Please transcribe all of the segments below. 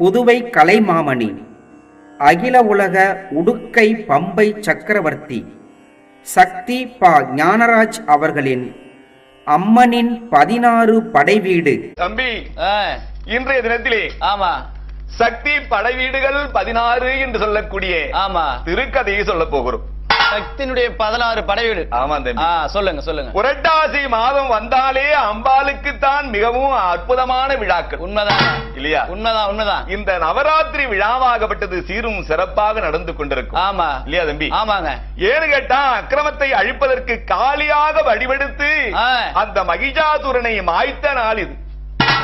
புதுவை கலைமாமணி அகில உலக உடுக்கை பம்பை சக்கரவர்த்தி சக்தி பா ஞானராஜ் அவர்களின் அம்மனின் பதினாறு படைவீடு தம்பி ஆ, இன்றைய தினத்திலே ஆமா. சக்தி படைவீடுகள் பதினாறு என்று சொல்லக்கூடிய ஆமா. திருக்கதையை சொல்ல போகிறோம். சக்தியினுடைய பதினாறு படைவீடு ஆமா தம்பி. சொல்லுங்க சொல்லுங்க. புரட்டாசி மாதம் வந்தாலே அம்பாளுக்கு தான் மிகவும் அற்புதமான விழாக்கள். உண்மைதான். இல்லையா? உண்மைதான் உண்மைதான். இந்த நவராத்திரி விழாவாகப்பட்டது சீரும் சிறப்பாக நடந்து கொண்டிருக்கும். ஆமா. இல்லையா தம்பி? ஆமாங்க. ஏன்னு கேட்டா அக்கிரமத்தை அழிப்பதற்கு காலியாக வடிவெடுத்து. அந்த மகிஷாசுரனை மாய்த்த நாள் இது.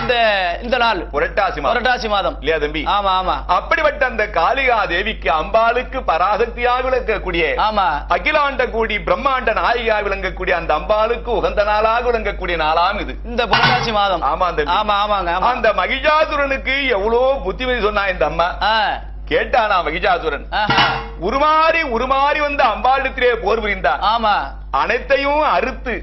இந்த இந்த நாள் புரட்டாசி மாதம். புரட்டாசி மாதம். இல்லையா தம்பி? ஆமா ஆமா. அப்படிப்பட்ட அந்த காளிகா தேவிக்கு அம்பாளுக்கு பராசக்தியாக விளங்கக்கூடிய ஆமா. அகிலாண்ட கூடி பிரம்மாண்ட நாயிகா விளங்கக்கூடிய அந்த அம்பாளுக்கு உகந்த நாளாக விளங்கக்கூடிய நாளாம் இது. இந்த புரட்டாசி மாதம். ஆமா தம்பி. ஆமா ஆமாங்க ஆமா. அந்த மகிஷாசுரனுக்கு எவ்வளவு புத்திமதி சொன்னா இந்த அம்மா? கேட்டானா மகிஷாசுரன். உருமாறி உருமாறி வந்து அம்பாளிடத்திலே போர் புரிந்தான். ஆமா. அனைத்தையும் அறுத்து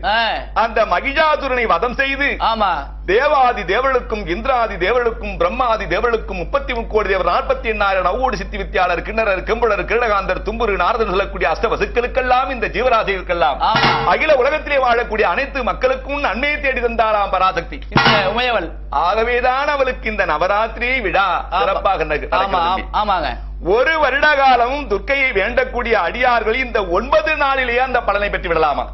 அந்த மகிஷாசுரனை வதம் செய்து ஆமா. தேவாதி தேவர்களுக்கும் இந்திராதி தேவர்களுக்கும் பிரம்மாதி தேவர்களுக்கும் முப்பத்தி முக்கோடி தேவர் நாற்பத்தி எண்ணாயிரம் நவோடு சித்தி வித்தியாளர் கிண்ணறர் கிம்பளர் கிருடகாந்தர் தும்புரு நாரதர் சொல்லக்கூடிய அஷ்ட வசுக்களுக்கெல்லாம் இந்த ஜீவராசிகளுக்கெல்லாம். அகில உலகத்திலே வாழக்கூடிய அனைத்து மக்களுக்கும் நன்மையை தேடி தந்தாளாம் பராசக்தி உமையவள். ஆகவேதான் அவளுக்கு இந்த நவராத்திரி விழா. சிறப்பாக ஆமாங்க. ஒரு வருட காலமும் துர்க்கையை வேண்டக்கூடிய அடியார்கள் இந்த ஒன்பது நாளிலேயே அந்த பலனை பெற்று விடலாமா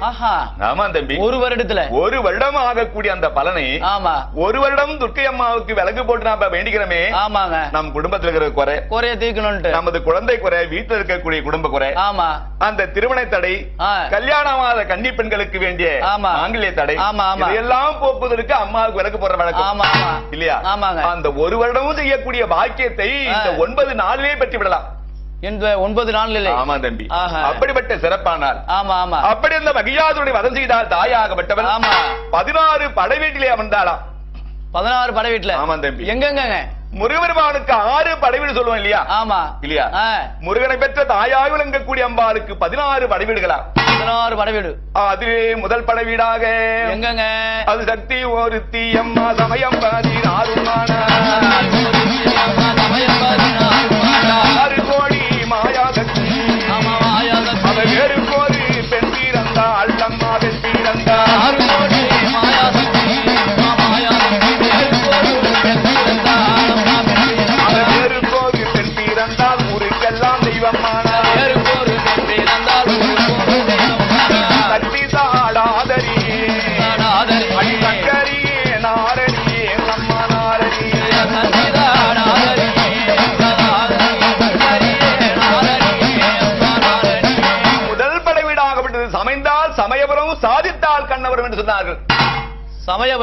ஆமா தம்பி. ஒரு வருடத்துல. ஒரு வருடம் ஆகக்கூடிய அந்த பலனை ஆமா. ஒரு வருடம் துர்க்கை அம்மாவுக்கு விலகு போட்டு நாம வேண்டிக்கிறோமே. ஆமாங்க. நம் குடும்பத்துல இருக்கிற குறை குறைய தீர்க்கணும்ட்டு நமது குழந்தை குறை வீட்டுல இருக்கக்கூடிய குடும்ப குறை ஆமா. அந்த திருமண தடை ஆ. கல்யாணமாத கன்னி பெண்களுக்கு வேண்டிய ஆமா. ஆங்கிலேய தடை ஆமா, ஆமா. இதையெல்லாம் போக்குவதற்கு அம்மாவுக்கு விலகு போடுற வழக்கம். ஆமா இல்லையா? ஆமாங்க. அந்த ஒரு வருடமும் செய்யக்கூடிய பாக்கியத்தை இந்த. ஒன்பது நாளிலே பெற்று விடலாம் இந்த ஒன்பது நாள் ஆமா தம்பி. அப்படிப்பட்ட சிறப்பானால். ஆமா ஆமா. அப்படி அந்த மகிழாதுடைய வதம் செய்தால் தாயாகப்பட்டவள் ஆமா. பதினாறு படை வீட்டிலே அமர்ந்தாளாம். பதினாறு படை வீட்டுல ஆமா தம்பி. எங்கெங்கங்க? முருகபெருமானுக்கு ஆறு படைவீடு சொல்லுவோம் இல்லையா? ஆமா. இல்லையா? முருகனை பெற்ற தாயாய் விளங்கக்கூடிய அம்பாளுக்கு பதினாறு படைவீடுகளா பதினாறு படை வீடு. அதிலே முதல் படைவீடாக எங்கங்க? அது சக்தி ஒருத்தி அம்மா சமயம் பதினாறுமான ஆறு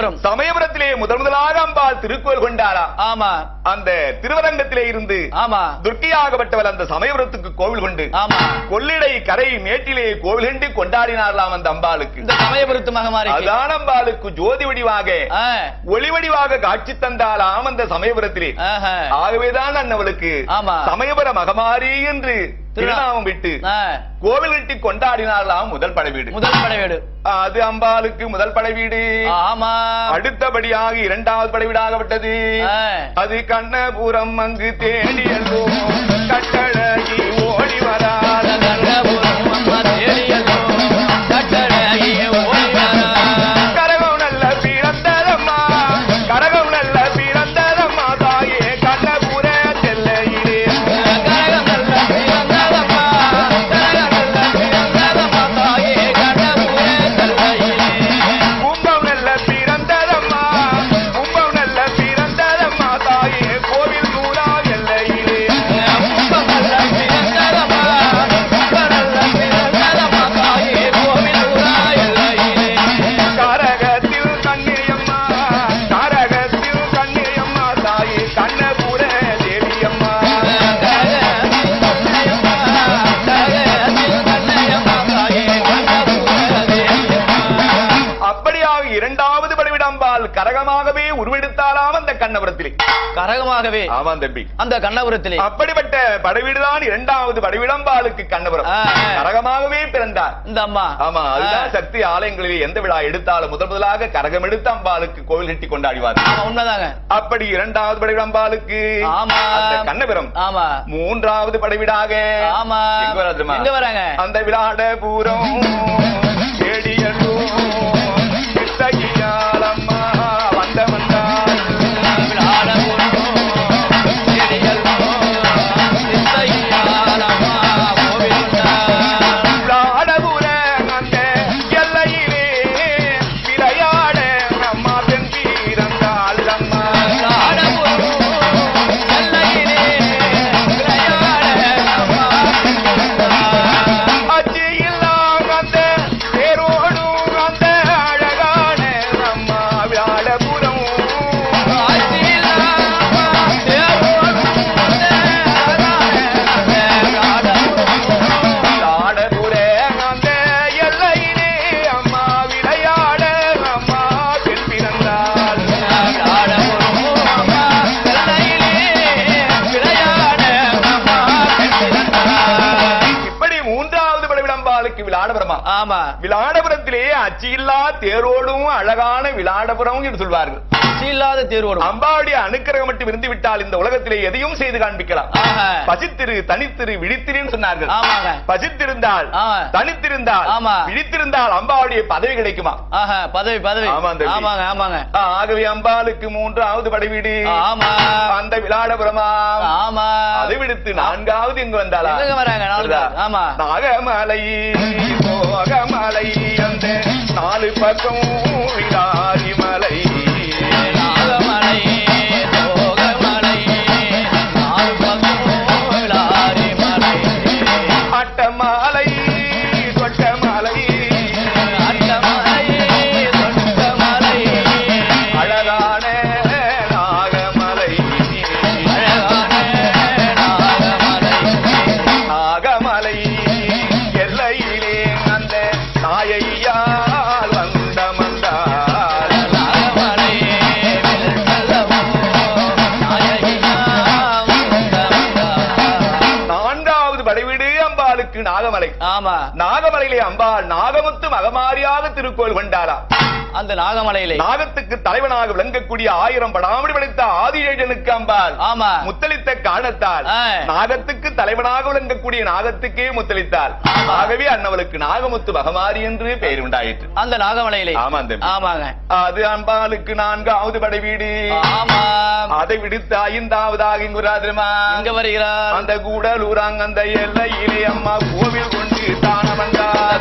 சமயபுரம். சமயபுரத்திலே முதல் முதலாக அம்பாள் திருக்கோயில் கொண்டாரா ஆமா. அந்த திருவரங்கத்திலே இருந்து ஆமா. துர்க்கையாகப்பட்டவள் அந்த சமயபுரத்துக்கு கோவில் கொண்டு ஆமா. கொள்ளிடை கரை மேட்டிலே கோவில் கண்டு கொண்டாடினார்களாம் அந்த அம்பாளுக்கு. இந்த சமயபுரத்து மகமாரி அதான் அம்பாளுக்கு ஜோதி வடிவாக ஒளி வடிவாக காட்சி தந்தாலாம் அந்த சமயபுரத்திலே. ஆகவேதான் அன்னவளுக்கு ஆமா. சமயபுர மகமாரி என்று திருநாமம் விட்டு கோவில் கட்டி கொண்டாடினார்களாம் முதல் படைவீடு. முதல் படை வீடு அது அம்பாளுக்கு முதல் படைவீடு. ஆமா. அடுத்தபடியாக இரண்டாவது படைவீடாகப்பட்டது. அது கண்ணபுரம் அங்கு தேடியல்லோ கட்டழகி ஓடி வராத கரகமாகவே ஆமாம் தம்பி. அந்த கண்ணபுரத்திலே. அப்படிப்பட்ட படைவீடுதான் இரண்டாவது படைவிடம்பாலுக்கு கண்ணபுரம். கரகமாகவே பிறந்தார். இந்த அம்மா. ஆமா அதுதான். சக்தி ஆலயங்களில் எந்த விழா எடுத்தாலும் முதல் முதலாக கரகம் எடுத்து அம்பாளுக்கு கோவில் கட்டி கொண்டாடிவார். உண்மைதாங்க. அப்படி இரண்டாவது படைவிடம்பாலுக்கு ஆமா. கண்ணபுரம். ஆமா. மூன்றாவது படைவிடாக ஆமா. எங்க வராங்க? அந்த விளாட பூரம் செடியலும் விளாடபுரமா? ஆமா. விளாடபுரத்திலே அச்சியில்லா தேரோடும் அழகான விளாடபுரம் என்று சொல்வார்கள். இல்லாத தேர்வோடும் அம்பாவுடைய அனுக்கிரகம் மட்டும் இருந்து விட்டால் இந்த உலகத்திலே எதையும் செய்து காண்பிக்கலாம். பசித்திரு தனித்திரு விழித்திருன்னு சொன்னார்கள். பசித்திருந்தால். தனித்திருந்தால். விழித்திருந்தால் அம்பாவுடைய பதவி கிடைக்குமா? பதவி பதவி. ஆமாங்க ஆமாங்க. ஆகவே அம்பாளுக்கு மூன்றாவது படைவீடு. ஆமா. அந்த விளாடபுரமா ஆமா. அதை விடுத்து நான்காவது இங்கு எங்க வராங்க? ஆமா. நாகமலை சோகமலை அந்த நாலு பக்கம் விளாரி மலை அம்பாள் நாகமுத்து மகமாரியாக திருக்கோள் கொண்டாளாம். அந்த நாகமலையிலே. நாகத்துக்கு தலைவனாக விளங்கக்கூடிய ஆயிரம் படாமடி படைத்த ஆதிஜனுக்கு அம்பாள். ஆமா. முத்தளித்த காரணத்தால் ஆ. நாகத்துக்கு தலைவனாக விளங்கக்கூடிய நாகத்துக்கே முத்தளித்தாள். ஆகவே அன்னவளுக்கு நாகமுத்து மகமாரி என்று பெயர் உண்டாயிற்று. அந்த நாகமலையிலே. ஆமா, தம்பி. ஆமாங்க. அது அம்பாளுக்கு நான்காவது படை வீடு ஆமா. அதை விடுத்து ஐந்தாவதாக இங்கு ராதிரமா இங்க வருகிறார். அந்த கூடலூராங் அந்த எல்லையிலே அம்மா கோவில் கொண்டு தான வந்தார்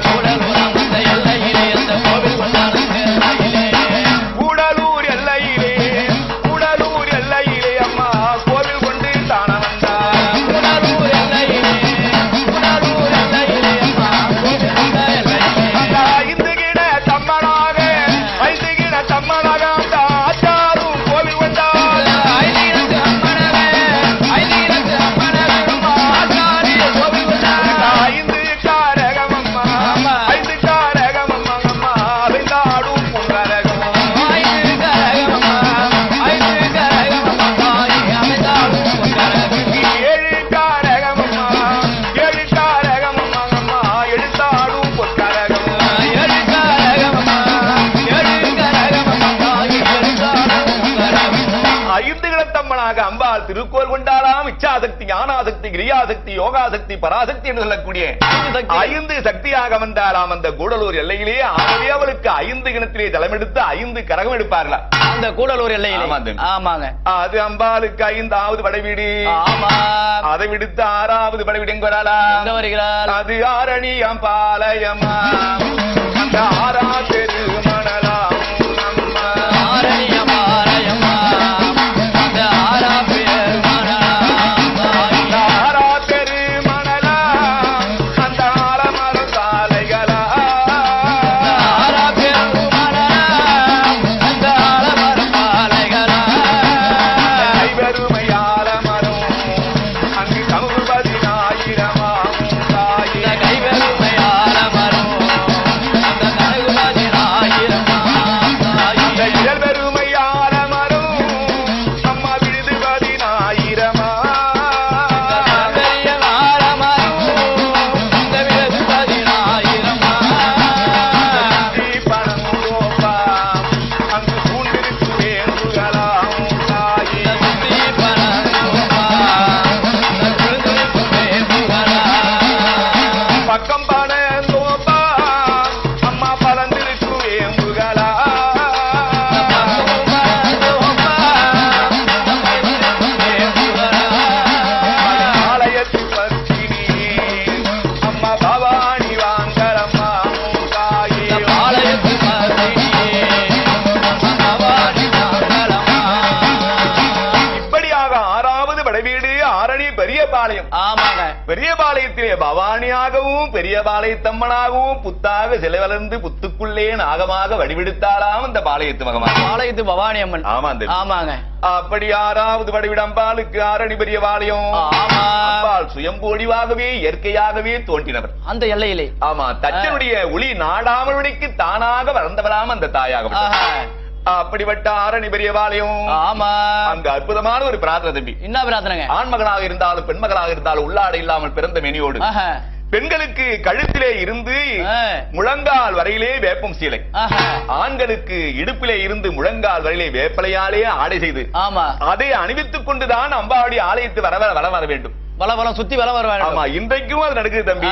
கொண்டாலாம் இச்சாசக்தி ஞானாசக்தி கிரியாசக்தி யோகாசக்தி பராசக்தி என்று சொல்லக்கூடிய ஐந்து சக்தியாக வந்தாலாம் அந்த கூடலூர் எல்லையிலே. ஆகவே அவளுக்கு ஐந்து கிணத்திலே ஜலமெடுத்து ஐந்து கரகம் எடுப்பார்களா? அந்த கூடலூர் எல்லையிலே. ஆமாங்க. அது அம்பாளுக்கு ஐந்தாவது படைவீடு. ஆமா. அதை விடுத்து ஆறாவது படைவீடு எங்க வருகிறார் அது ஆரணி அம்பாலயமா அந்த ஆறா படைவீடு ஆரணி பெரிய பாளையம் ஆமாங்க. பெரிய பாளையத்திலே பவானியாகவும் பெரிய பாளையத்தம்மனாகவும் புத்தாக சிலை வளர்ந்து புத்துக்குள்ளே நாகமாக வடிவெடுத்தாளாம் இந்த பாளையத்து மகமா பாளையத்து பவானி அம்மன் ஆமா ஆமாங்க. அப்படி ஆறாவது படைவிட அம்பாளுக்கு ஆரணி பெரிய பாளையம். அம்பாள் சுயம்போடிவாகவே இயற்கையாகவே தோன்றினவர். அந்த எல்லையிலே. ஆமா தச்சனுடைய ஒளி நாடாமலுடைக்கு தானாக வளர்ந்தவளாம் அந்த தாயாக. அப்படிப்பட்ட ஆரணி பெரிய பாளையம் ஆமா. அங்க அற்புதமான ஒரு பிரார்த்தனை தம்பி. என்ன பிரார்த்தனைங்க? ஆண்மகனாக இருந்தாலும் பெண்மகனாக இருந்தாலும் உள்ளாடை இல்லாமல் பிறந்த மெனியோடு. பெண்களுக்கு கழுத்திலே இருந்து. முழங்கால் வரையிலே வேப்பம் சீலை. ஆண்களுக்கு இடுப்பிலே இருந்து முழங்கால் வரையிலே வேப்பலையாலே ஆடை செய்து. ஆமா. அதை அணிவித்துக் கொண்டுதான் அம்பாடி ஆலயத்து வர வர வர வர வேண்டும். வள வளம் சுத்தி வளம் வர ஆமா இன்றைக்கும் அது நடக்குது தம்பி.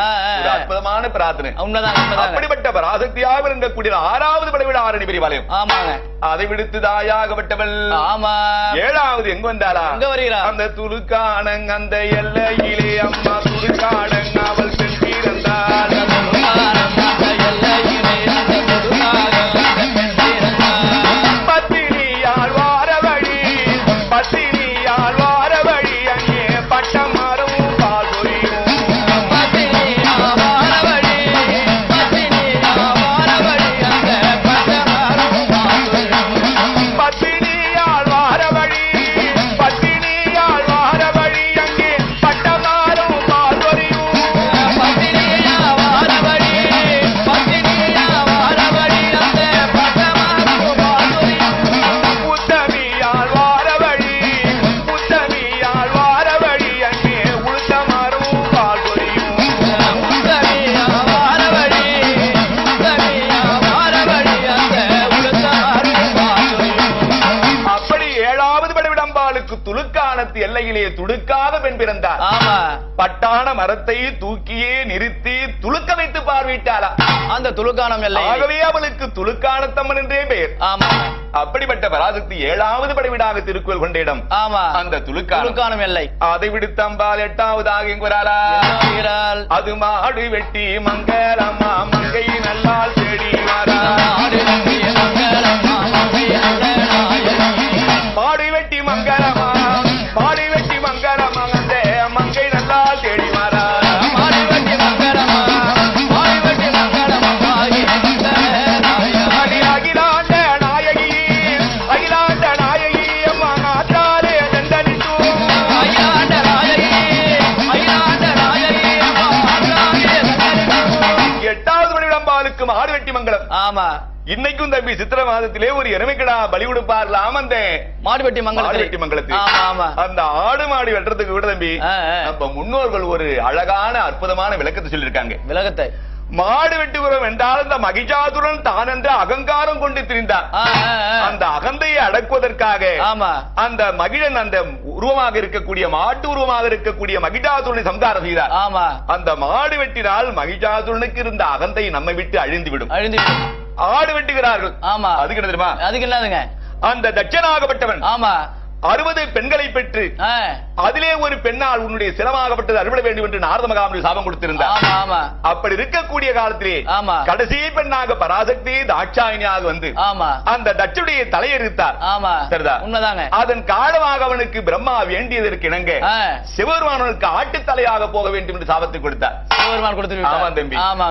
அற்புதமான பிரார்த்தனை. உண்மைதாங்க. அப்படிப்பட்ட பராசக்தியாக விளங்கக்கூடிய ஆறாவது படைவிட ஆரணி பெரியவாலயம் ஆமாங்க. அதை விடுத்து தாயாகப்பட்டவள். ஆமா. ஏழாவது எங்க வந்தாளா? எங்க வருகிறா? அந்த துலுக்கானங் அந்த எல்லையிலே அம்மா துலுக்கானங் அவள் பெண் எல்லையிலே துடுக்காத பெண் பிறந்தார் பட்டான மரத்தை தூக்கியே நிறுத்தி துலுக்க வைத்து பார்வையிட்டாளா? அந்த துலுக்கானம் எல்லை ஆகவே அவளுக்கு துலுக்கானத்தம்மன் என்றே பெயர். ஆமா. அப்படிப்பட்ட பராசக்தி ஏழாவது படைவிடாக திருக்குறள் கொண்ட இடம் ஆமா. அந்த துலுக்கானம். எல்லை அதை விடுத்து அம்பாள் எட்டாவதாக எங்கு வராளா? வீரால் அது மாடு வெட்டி மங்களம்மா மங்கை நல்லால் தேடி வரா. மங்களம்மா. மாடு வெட்டி மங்களமா ஆமா. இன்னைக்கும் தம்பி சித்திர மாதத்திலே ஒரு எருமைக்கடா பலி கொடுப்பார்லாம் அந்த மாடுபெட்டி மாடு மங்கலத்தில். அந்த ஆடு மாடு வெட்டுறதுக்கு விட தம்பி. நம்ம முன்னோர்கள் ஒரு அழகான அற்புதமான விளக்கத்தை சொல்லியிருக்காங்க. விலகத்தை மாடு வெட்டுகிறோம் என்றால் அந்த மகிஜாதுரன் தான் என்ற அகங்காரம் கொண்டு திரிந்தான். அந்த அகந்தையை அடக்குவதற்காக ஆமா. அந்த மகிழன் அந்த உருவமாக இருக்கக்கூடிய மாட்டு உருவமாக இருக்கக்கூடிய மகிஜாதுரனை சம்காரம் செய்தார். ஆமா. அந்த மாடு வெட்டினால் மகிஜாதுரனுக்கு இருந்த அகந்தை நம்மை விட்டு அழிந்து விடும் அழிந்து ஆடு வெட்டுகிறார்கள். ஆமா. அதுக்கு என்ன தெரியுமா? அதுக்கு என்னதுங்க? அந்த தட்சனாகப்பட்டவன் ஆமா. அறுபது பெண்களை பெற்று அதிலே ஒரு பெண்ணால் உன்னுடைய சிரமாகப்பட்டது அறுபட வேண்டும் என்று நாரத மகாமுனி சாபம் கொடுத்திருந்தார். அப்படி இருக்கக்கூடிய காலத்திலே. கடைசி பெண்ணாக பராசக்தி தாட்சாயினியாக வந்து அந்த தட்சுடைய தலையெடுத்தார் சரிதா? உண்மைதாங்க. அதன் காரணமாக அவனுக்கு பிரம்மா வேண்டியதற்கு இணங்க ஆ, சிவபெருமானனுக்கு ஆட்டு தலையாக போக வேண்டும் என்று சாபத்தை கொடுத்தார்.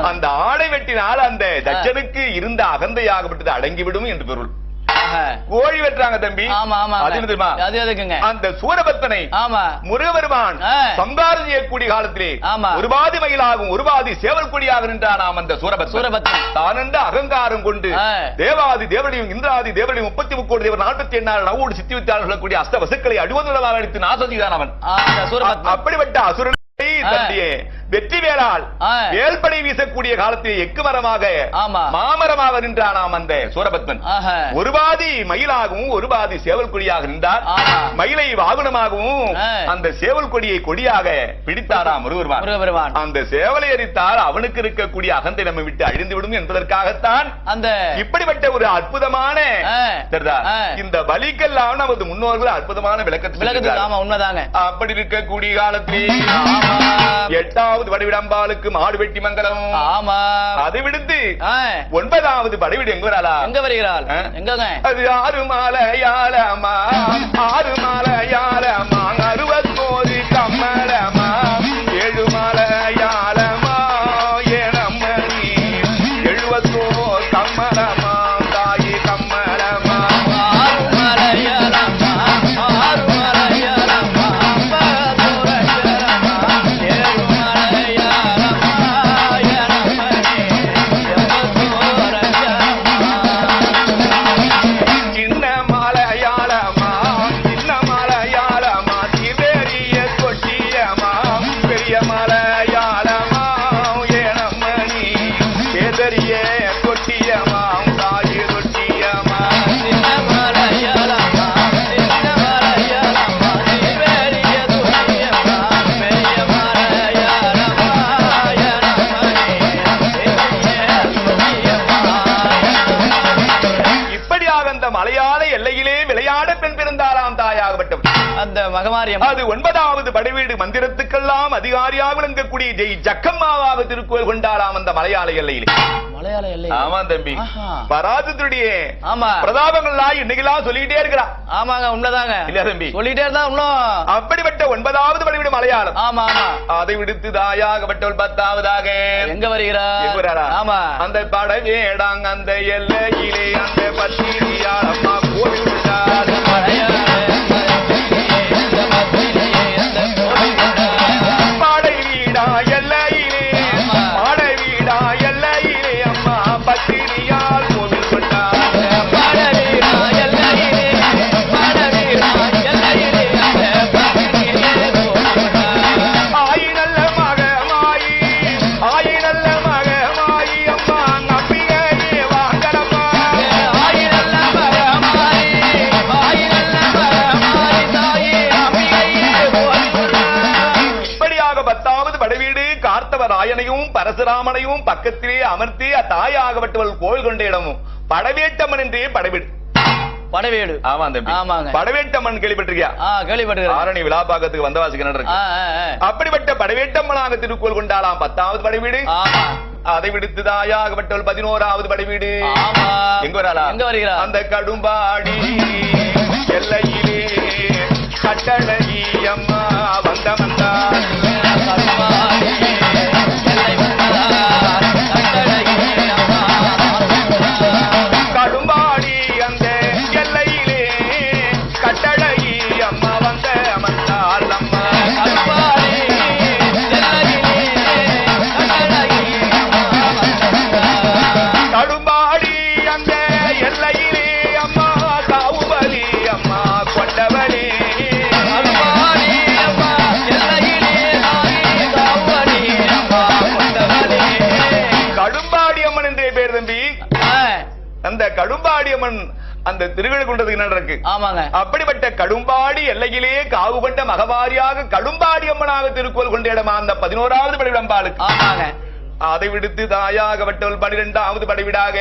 அந்த ஆடை வெட்டினால் அந்த தட்சனுக்கு இருந்த அகந்தையாகப்பட்டது அடங்கிவிடும் என்று பொருள். கோழி வெட்டுறாங்க தம்பி. ஆமா ஆமா அது தெரியுமா? அது எதுக்குங்க? அந்த சூரபத்மனை ஆமா. முருகபெருமான் ஆ. சம்காரம் செய்யக்கூடிய காலத்திலே ஆமா. ஒரு பாதி மயிலாகும் ஒரு பாதி சேவல் கொடியாக நின்றானாம் அந்த சூரபத்மன். சூரபத்மன். தான் என்ற அகங்காரம் கொண்டு. தேவாதி தேவடியும் இந்திராதி தேவடியும் முப்பத்தி முக்கோடி தேவர் நாற்பத்தி எண்ணாறு நவோடு சித்தி வித்தாள் சொல்லக்கூடிய அஸ்த வசுக்களை அடிவந்துள்ளதாக அடித்து நாசம் செய்தான் அவன். அப்படிப்பட்ட அசுரனை வெற்றி வேளால். வேல்படை வீசக்கூடிய காலத்திலே எக்கு மரமாக ஆமா. மாமரமாக நின்றானாம் அந்த சூரபத்மன். ஒரு பாதி மயிலாகவும் ஒரு பாதி சேவல் கொடியாக நின்றார். மயிலை வாகனமாகவும். அந்த சேவல் கொடியை கொடியாக பிடித்தாராம் முருகபெருமான் அந்த சேவலை எரித்தால் அவனுக்கு இருக்கக்கூடிய அகந்தை நம்ம விட்டு அழிந்து விடும் என்பதற்காகத்தான் அந்த இப்படிப்பட்ட ஒரு அற்புதமான. இந்த பலிக்கெல்லாம் நமது முன்னோர்கள் அற்புதமான விளக்கத்தை அப்படி இருக்கக்கூடிய காலத்தில். எட்டாவது வடிவிடம்பாளுக்கு மாடு வெட்டி மங்கலம் ஆமா அதை விடுத்து. ஒன்பதாவது படைவிடு எங்க வராளா? எங்க வருகிறாள்? ஆ? எங்கங்க? அது ஆறு மாலையாளமா ஆறு மாலையாளமா அறுபத்தோரு கம்மலமா ஜெய் ஜக்கம்மாவாக திருக்கோயில் கொண்டாராம் அந்த மலையாள எல்லையிலே. மலையாள எல்லை ஆமா தம்பி. சொல்லிக்கிட்டே இருக்கிறான் ஆமாங்க உண்மைதாங்க. இல்லையா தம்பி. சொல்லிட்டே இருந்தா இன்னும் அப்படிப்பட்ட ஒன்பதாவது படைவீடு மலையாளம். ஆமா ஆமா. அதை விடுத்து தாயாகப்பட்டவள் பத்தாவதாக. எங்க வருகிறார்? ஆமா. அந்த படவேடாங் அந்த எல்லையிலே அந்த பத்திரியாளம்மா பரசுராமனையும் பக்கத்திலே அமர்த்தி தாயாகப்பட்டவள் கோவில் கொண்ட இடமும் படவேட்டம்மன் என்றே படைவீடு. படவேடு. ஆமா தம்பி. ஆமாங்க. படவேட்டம்மன் கேள்விப்பட்டிருக்கியா? ஆ கேள்விப்பட்டிருக்கிறேன். ஆரணி விழாப்பாக்கத்துக்கு வந்தவாசி கிணறு இருக்கு ஆ, ஆ, ஆ. அப்படிப்பட்ட படவேட்டம்மனாக திருக்கோள் கொண்டாலாம் பத்தாவது படைவீடு. அதை விடுத்து தாயாகப்பட்டவள் பதினோராவது படைவீடு. எங்க வராளா? எங்க வருகிறார் அந்த கடும்பாடி எல்லையிலே அம்மா வந்த வந்தார் அந்த கடும்பாடி அம்மன் அந்த திருவிழகுண்டத்துக்கு நடக்கு? ஆமாங்க. அப்படிப்பட்ட கடும்பாடி எல்லையிலே காவு கொண்ட மகவாரியாக கடும்பாடி அம்மனாக திருக்கோள் கொண்ட இடமா? அந்த பதினோராவது படைவிடம்பாளுக்கு ஆமாங்க. அதை விடுத்து தாயாகப்பட்டவள் பனிரெண்டாவது படைவிடாக.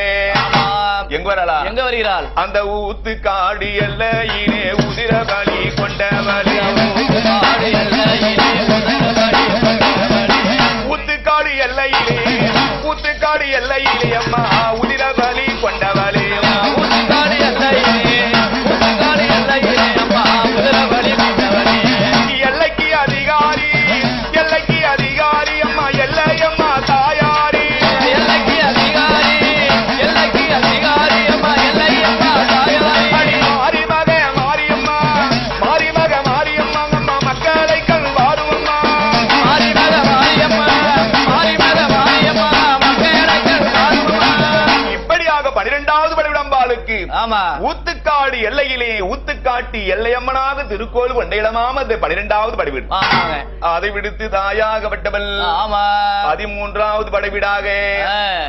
எங்க வரலா எங்க வருகிறாள்? அந்த ஊத்து காடி எல்லையிலே உதிர பலி கொண்டவளே. ஊத்துக்காடு எல்லையிலே ஊத்துக்காடு எல்லையிலே அம்மா உதிர பலி கொண்டவளே. எல்லையம்மனாக திருக்கோள் கொண்ட இடமாம் அந்த பனிரெண்டாவது படைவீடு. அதை விடுத்து தாயாகப்பட்டவள் ஆமா. பதிமூன்றாவது படைவீடாக.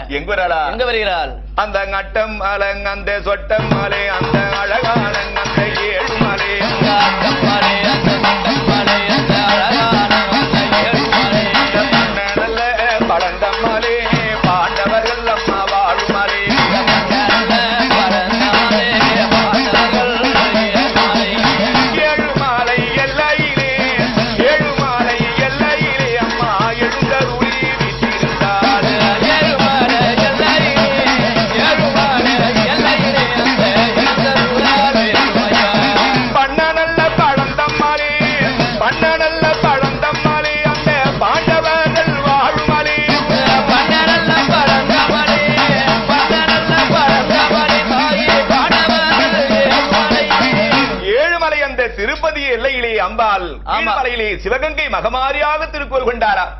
எங்க வராளா? எங்க வருகிறாள்? அந்த நட்டம் அலங் அந்த சொட்டம் மலை அந்த அழகான அந்த ஏழு மலை அந்த சிவகங்கை மகமாரியாக திருக்கோள் கொண்டாரா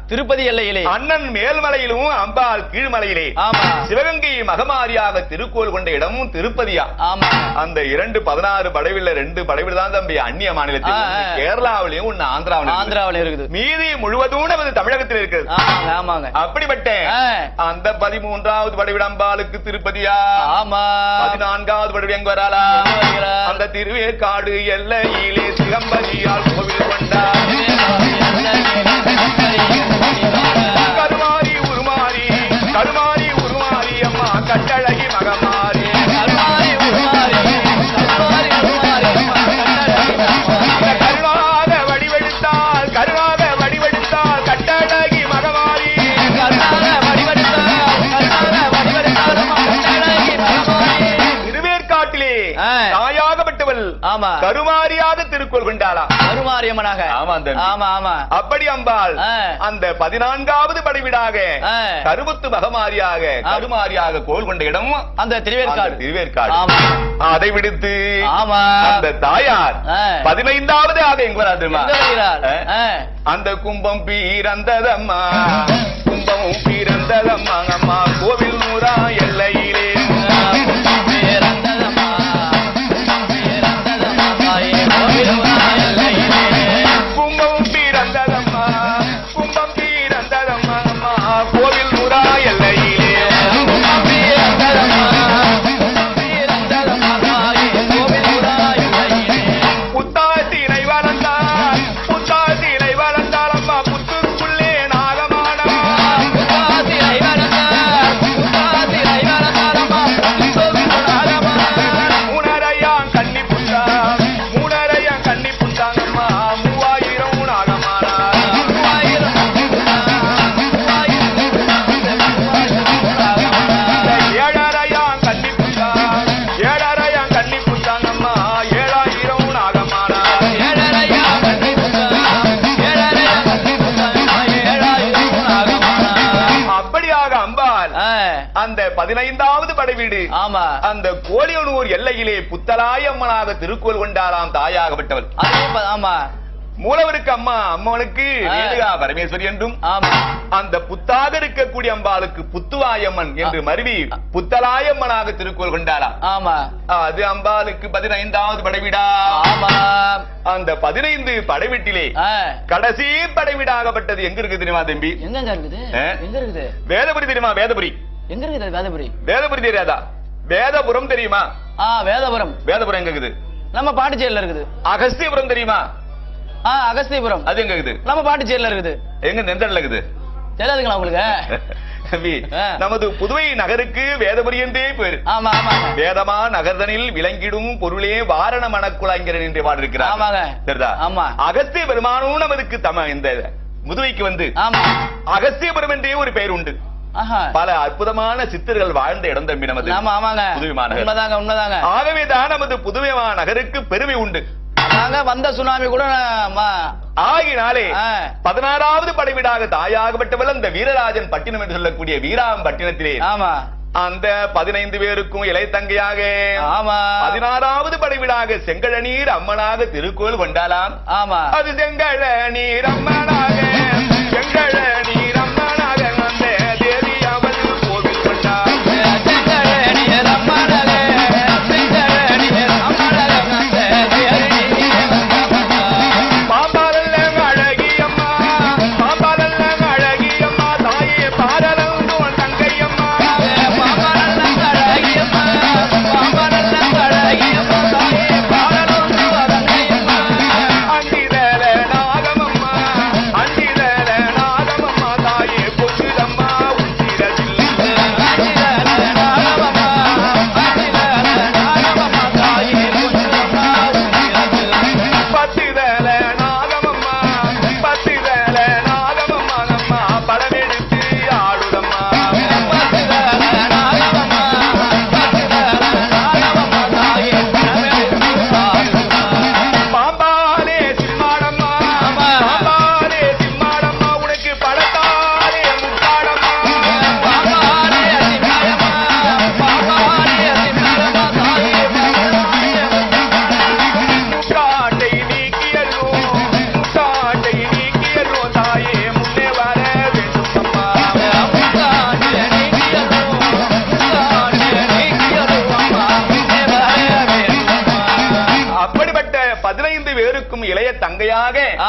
திருப்பதி எல்லையிலே. அண்ணன் மேல்மலையிலும் அம்பாள் கீழ்மலையிலே. ஆமா. சிவகங்கை மகமாரியாக திருக்கோள் கொண்ட இடமும் திருப்பதியா? ஆமா. அந்த இரண்டு பதினாறு படைவில்ல ரெண்டு படைவில் தான் தம்பி அந்நிய மாநிலத்தில். கேரளாவிலையும் ஒண்ணு ஆந்திராவிலும் இருக்குது. ஆந்திராவில் இருக்குது. மீதி முழுவதும் நமது தமிழகத்தில் இருக்கிறது ஆமாங்க. அப்படிப்பட்ட. அந்த பதிமூன்றாவது படைவிட அம்பாளுக்கு திருப்பதியா? ஆமா. பதினான்காவது படைவி எங்க வராளா? அந்த திருவேற்காடு எல்லையிலே சிகம்பதியால் கோவில் கொண்டார். ஆமா. கருமாரியாக திருக்கோள் கொண்டாளா கருமாரியம்மனாக ஆமா. ஆமா ஆமா அப்படி அம்பாள். அந்த பதினான்காவது படைவீடாக. கருமுத்து மகமாரியாக. கருமாரியாக கோல் கொண்ட இடம் அந்த திருவேற்காடு திருவேற்காடு அதை விடுத்து ஆமா அந்த தாயார். பதினைந்தாவது ஆக எங்க வரா தெரியுமா எங்க வருகிறார்? ஆ? ஆ. அந்த கும்பம் பீரந்ததம்மா கும்பம் பீரந்ததம்மா அம்மா கோவில் நூறா எல்லையிலே பதினைந்தாவது படைவீடு ஆமா. அந்த கோழியனூர் எல்லையிலே புத்தலாயம்மனாக திருக்கோள் கொண்டாராம் தாயாகப்பட்டவள் ஆமா. மூலவருக்கு அம்மா அம்மனுக்கு. ரேணுகா பரமேஸ்வரி என்றும். அந்த புத்தாக இருக்கக்கூடிய அம்பாளுக்கு புத்துவாயம்மன் என்று மருவி புத்தலாயம்மனாக திருக்கோள் கொண்டாராம் ஆமா. அது அம்பாளுக்கு பதினைந்தாவது படைவிடா ஆமா. அந்த பதினைந்து படைவீட்டிலே. கடைசி படைவீடாகப்பட்டது எங்க இருக்கு தெரியுமா தம்பி? எங்க இருக்குது? வேதபுரி தெரியுமா வேதபுரி? எங்க இருக்குது வேதபுரி? வேதபுரி தெரியாதா? வேதபுரம் தெரியுமா? ஆ வேதபுரம். வேதபுரம் எங்க இருக்குது? நம்ம பாண்டிச்சேரியில இருக்குது. அகஸ்தியபுரம் தெரியுமா? ஆ அகஸ்தியபுரம் அது எங்க இருக்குது? நம்ம பாண்டிச்சேரியில இருக்குது. எங்க நெந்தல்ல இருக்குது? தெரியாதுங்களா உங்களுக்கு? தம்பி. நமது புதுவை நகருக்கு வேதபுரி என்றே பேரு. ஆமா ஆமாங்க வேதமா நகர்தனில் விளங்கிடும் பொருளே வாரண மணக்குழாங்கிறன் என்று பாடிருக்கிறார் ஆமாங்க. சரிதா ஆமா. அகஸ்திய பெருமானும் நமதுக்கு தம இந்த முதுவைக்கு வந்து ஆமா. அகஸ்தியபுரம் என்றே ஒரு பெயர் உண்டு. பல அற்புதமான சித்தர்கள் வாழ்ந்த இடம் தம்பி நமது புதுவை மாநகர் உண்மைதாங்க ஆகவேதான் நமது புதுவை நகருக்கு பெருமை உண்டு. வந்த சுனாமி கூட ஆகினாலே. பதினாறாவது படைவீடாக தாயாகப்பட்டவள் அந்த வீரராஜன் பட்டினம் என்று சொல்லக்கூடிய வீராம் பட்டினத்திலே ஆமா. அந்த பதினைந்து பேருக்கும் இலை தங்கையாக ஆமா. பதினாறாவது படைவீடாக செங்கழநீர் அம்மனாக திருக்கோள் கொண்டாலாம் ஆமா. அது செங்கழ நீர் அம்மனாக செங்கழ நீர்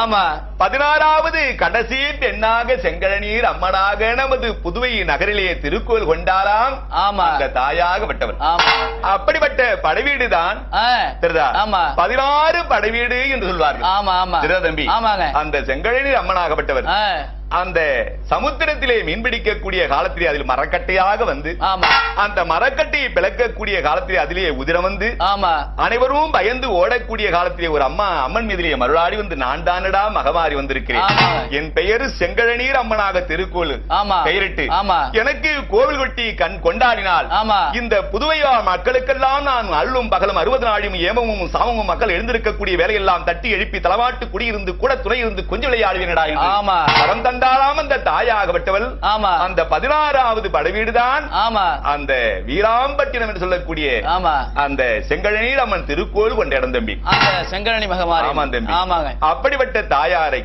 ஆமா. பதினாறாவது கடைசி பெண்ணாக செங்கழநீர் அம்மனாக நமது புதுவை நகரிலே திருக்கோயில் கொண்டாராம் ஆமா. அந்த தாயாகப்பட்டவர் ஆமா. அப்படிப்பட்ட படைவீடுதான் ஆ. தெரியுதா ஆமா. பதினாறு படைவீடு என்று சொல்வார்கள். ஆமா ஆமா. தம்பி ஆமாங்க. அந்த செங்கழநீர் அம்மனாகப்பட்டவர். அந்த சமுத்திரத்திலே மீன்பிடிக்கக்கூடிய காலத்திலே அதில் மரக்கட்டையாக வந்து அந்த மரக்கட்டையை பிளக்கக்கூடிய காலத்திலே அதிலே உதிரம் வந்து ஆமா அனைவரும் பயந்து ஓடக்கூடிய காலத்திலே ஒரு அம்மா அம்மன் மீதிலே மருளாடி வந்து நான் தானடா மகமாறி வந்திருக்கிறேன். என் பெயர் செங்கழநீர் அம்மனாக திருக்கோள். பெயரிட்டு. எனக்கு கோவில் கொட்டி கண் கொண்டாடினால் ஆமா. இந்த புதுவை மக்களுக்கெல்லாம் நான் அல்லும் பகலும் அறுபது நாளும் ஏமமும் சாமமும் மக்கள் எழுந்திருக்கக்கூடிய வேலையெல்லாம் தட்டி எழுப்பி தலவாட்டு குடியிருந்து கூட துணை இருந்து கொஞ்சம் விளையாடுவேனடா ஆமா. வரம் தந்தாளாம் அந்த தாயாகப்பட்டவள் ஆமா. அந்த பதினாறாவது படைவீடுதான் ஆமா அந்த வீராம்பட்டினம் என்று சொல்லக்கூடிய ஆமா அந்த செங்கழநீர் அம்மன் திருக்கோள் கொண்ட இடம் தம்பி செங்கரணி மகமாரி ஆமா தம்பி ஆமாங்க அப்படிப்பட்ட தாயாரை.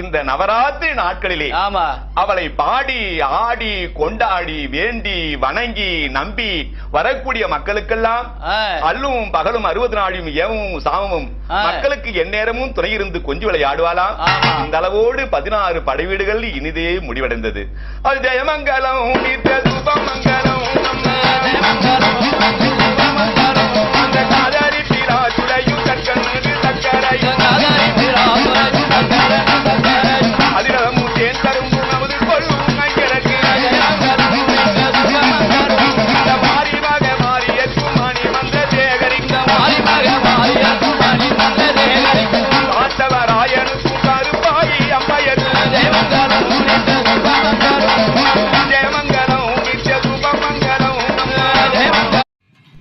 இந்த நவராத்திரி நாட்களிலே ஆமா அவளை பாடி ஆடி கொண்டாடி வேண்டி வணங்கி நம்பி வரக்கூடிய மக்களுக்கெல்லாம். அல்லும் பகலும் அறுபது நாளும் ஏவமும் சாமமும். மக்களுக்கு எந்நேரமும் துணை இருந்து கொஞ்சம் விளையாடுவாளாம். இந்த அளவோடு பதினாறு படைவீடுகள் இனிதே முடிவடைந்தது. அது ஜெயமங்கலம் நித்ய சுபமங்கலம் அந்த காதாரி பிறா துளையும் தக்கரையும்